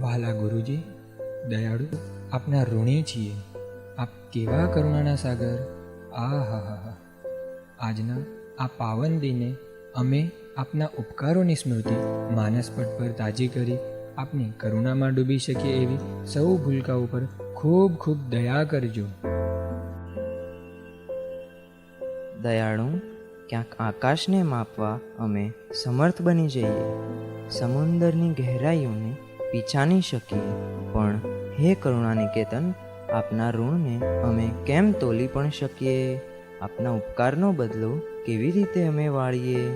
વહાલા ગુરુજી, દયાળુ, આપના ઋણી છીએ. આપ કેવા કરુણાના સાગર? આ હા હા હા. આજના આ પાવન દિને અમે આપના ઉપકારોની સ્મૃતિ માનસપટ પર તાજી કરી આપની કરુણામાં ડૂબી શકીએ એવી સૌ ભૂલકાઓ પર ખૂબ ખૂબ દયા કરજો. દયાળુ, ક્યાંક આકાશને માપવા અમે સમર્થ બની જઈએ. સમુંદરની ગહેરાઈઓને પીછાની શકીએ. પણ હે કરુણાનિકેતન આપના ઋણને અમે કેમ તોલી પણ શકીએ? આપના ઉપકારનો બદલો કેવી રીતે અમે વાળીએ?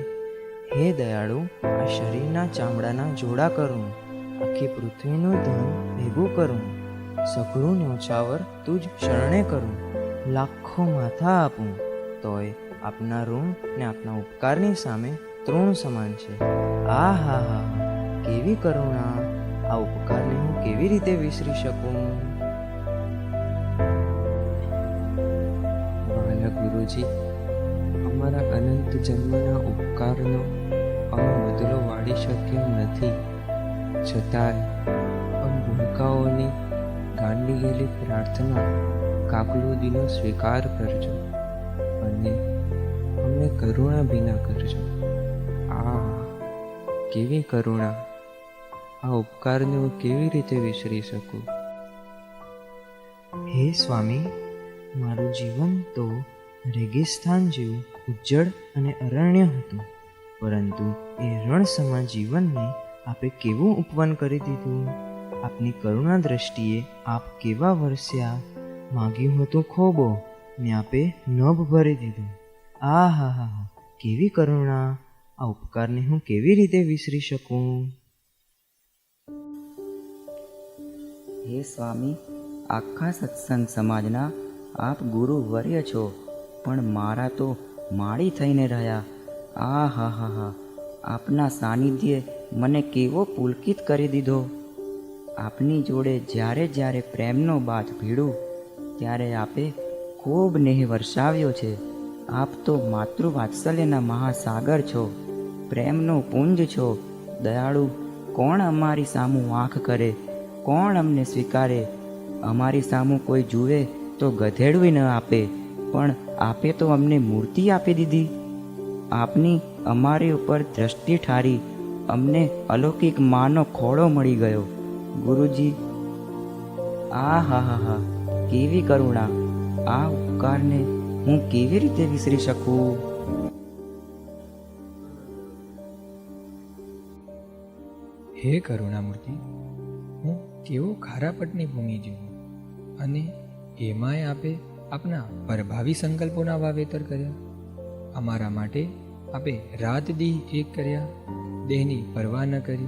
હે દયાળુ, આ શરીરના ચામડાના જોડા કરું. આખી પૃથ્વીનું ધન ભેગું કરું. સઘળું ન્યોછાવર તું જ શરણે કરું. લાખો માથા આપું. તોય આપના ઋણ ને આપના ઉપકારની સામે તૃણ સમાન છે. આ હા હા, કેવી કરુણા. આ ઉપકારને હું કેવી રીતે વિસરી શકું? વહાલા ગુરુજી, અમારા અનંત જન્મના ઉપકારનો અમે બદલો વાળી શક્યો નથી. છતાંય, અમ ભૂલકાઓની ગાંડી ગયેલી પ્રાર્થના કાકલું દિનો સ્વીકાર કરજો અને અમને કરુણા ભીના કરજો. આ કેવી કરુણા? આ ઉપકારને હું કેવી રીતે વિસરી શકું? હે સ્વામી, મારું જીવન તો રેગિસ્તાન જેવું ઉજ્જડ અને અરણ્ય હતું, પરંતુ એ રણસમા જીવનને આપે કેવું ઉપવન કરી દીધું? આપની કરુણા દ્રષ્ટિએ આપ કેવા વરસ્યા? માગ્યું હતું ખોબો, ને આપે નભ ભરી દીધું. આ હા હા હા કેવી કરુણા! આ ઉપકારને હું કેવી રીતે વિસરી શકું? હે સ્વામી, આખા સત્સંગ સમાજના આપ ગુરુ વર્ય છો, પણ મારા તો માળી થઈને રહ્યા. આ હા હા હા, આપના સાનિધ્યે મને કેવો પુલકિત કરી દીધો. આપની જોડે જ્યારે જ્યારે પ્રેમનો બાથ ભીડું, ત્યારે આપે ખૂબ નેહ વર્ષાવ્યો છે. આપ તો માતૃવાત્સલ્યના મહાસાગર છો, પ્રેમનો પુંજ છો. દયાળુ, કોણ અમારી સામું આંખ કરે? કોણ અમને સ્વીકારે? અમારી સામું કોઈ જુએ તો ગધેડવી ન આપે, પણ આપે તો અમને મૂર્તિ આપી દીધી. આપની અમારી ઉપર દ્રષ્ટિ ઠારી, અમને અલૌકિક માનો ખોળો મળી ગયો. ગુરુજી, આ હા હા હા, કેવી કરુણા. આ ઉપકારને હું કેવી રીતે વિસરી શકું? હે કરુણામૂર્તિ કેવો ખારાપટની ભૂમિ જેવું અને એમાંય આપે આપના પરભાવી સંકલ્પોના વાવેતર કર્યા. અમારા માટે આપે રાત દીહ એક કર્યા, દેહની પરવા ન કરી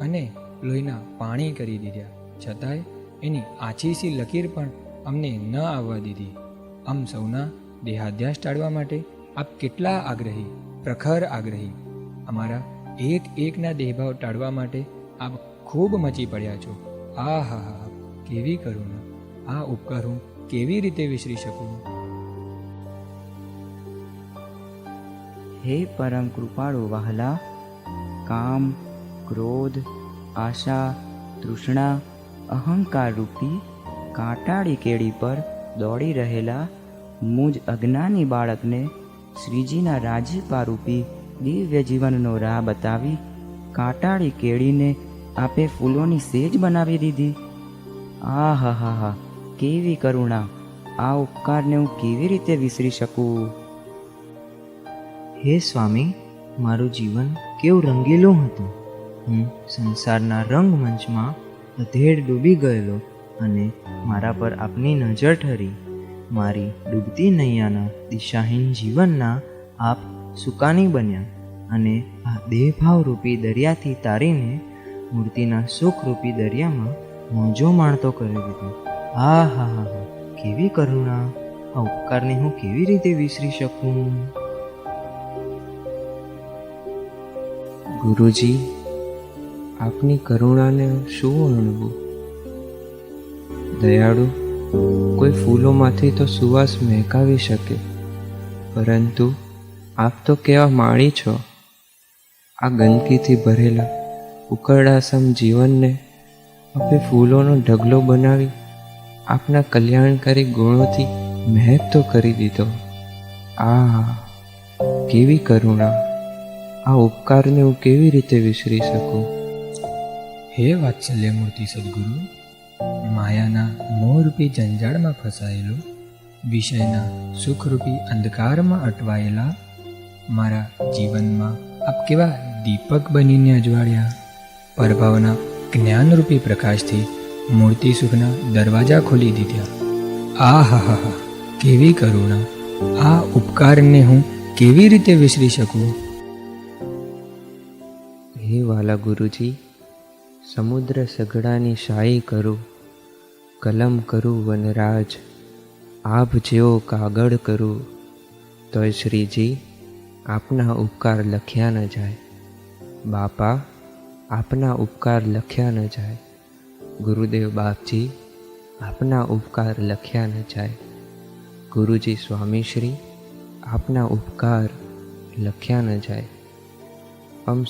અને લોહીના પાણી કરી દીધા. છતાંય એની આછીસી લકીર પણ અમને ન આવવા દીધી. આમ સૌના દેહાધ્યાસ ટાળવા માટે આપ કેટલા આગ્રહી, પ્રખર આગ્રહી. અમારા એક એકના દેહભાવ ટાળવા માટે આપ ખૂબ મચી પડ્યા છો. આ હા હા કેવી કરુણા આ ઉપકાર હું કેવી રીતે વિસરી શકું હે પરમ કૃપાળુ વહાલા, કામ, ક્રોધ, આશા, તૃષ્ણા, અહંકાર રૂપી કાંટાળી કેડી પર દોડી રહેલા મુજ અજ્ઞાની બાળકને શ્રીજીના રાજીપા રૂપી દિવ્ય જીવનનો રાહ બતાવી કાંટાળી કેળીને આપે ફૂલોની સેજ બનાવી દીધી. આ હા હા હા કેવી કરુણા. આ ઉપકારને હું કેવી રીતે વિસરી શકું? હે સ્વામી, મારું જીવન કેવું રંગીલું હતું. હું સંસારના રંગમંચમાં અધેડ ડૂબી ગયેલો અને મારા પર આપની નજર ઠરી. મારી ડૂબતી નૈયાના દિશાહીન જીવનના આપ સુકાની બન્યા અને આ દેહભાવરૂપી દરિયાથી તારીને મૂર્તિના સુખરૂપી દરિયામાં મોજો માણતો કરી દીધો. હા હા હા હા, કેવી કરુણા. આ ઉપકારને હું કેવી રીતે વિસરી શકું? ગુરુજી, આપની કરુણાને શું વર્ણવું દયાળુ, કોઈ ફૂલોમાંથી તો સુવાસ મહેકાવી શકે. પરંતુ આપ તો કેવા માળી છો? આ ગંદકીથી ભરેલા ઉકરડાસમ જીવનને આપે ફૂલોનો ઢગલો બનાવી આપના કલ્યાણકારી ગુણોથી મહેક તો કરી દીધો. આ કેવી કરુણા. આ ઉપકારને હું કેવી રીતે વિસરી શકું? હે વાત્સલ્યમૂર્તિ સદગુરુ, માયાના મોહરૂપી જંજાળમાં ફસાયેલો, વિષયના સુખરૂપી અંધકારમાં અટવાયેલા મારા જીવનમાં આપ કેવા દીપક બનીને અજવાળ્યા? પરભાવના જ્ઞાનરૂપી પ્રકાશથી મૂર્તિ સુખના દરવાજા ખોલી દીધા. આ હા હા હા, કેવી કરુણા. આ ઉપકારને હું કેવી રીતે વિસરી શકું? હે વાલા ગુરુજી, સમુદ્ર સઘળાની શાહી કરું, કલમ કરું વનરાજ, આભ જેવો કાગળ કરું, તોય શ્રીજી, આપના ઉપકાર લખ્યા ન જાય. બાપા આપના ઉપકાર લખ્યા ન જાય. ગુરુદેવ બાપજી, આપના ઉપકાર લખ્યા ન જાય. ગુરુજી સ્વામીશ્રી, આપના ઉપકાર લખ્યા ન જાય. અમ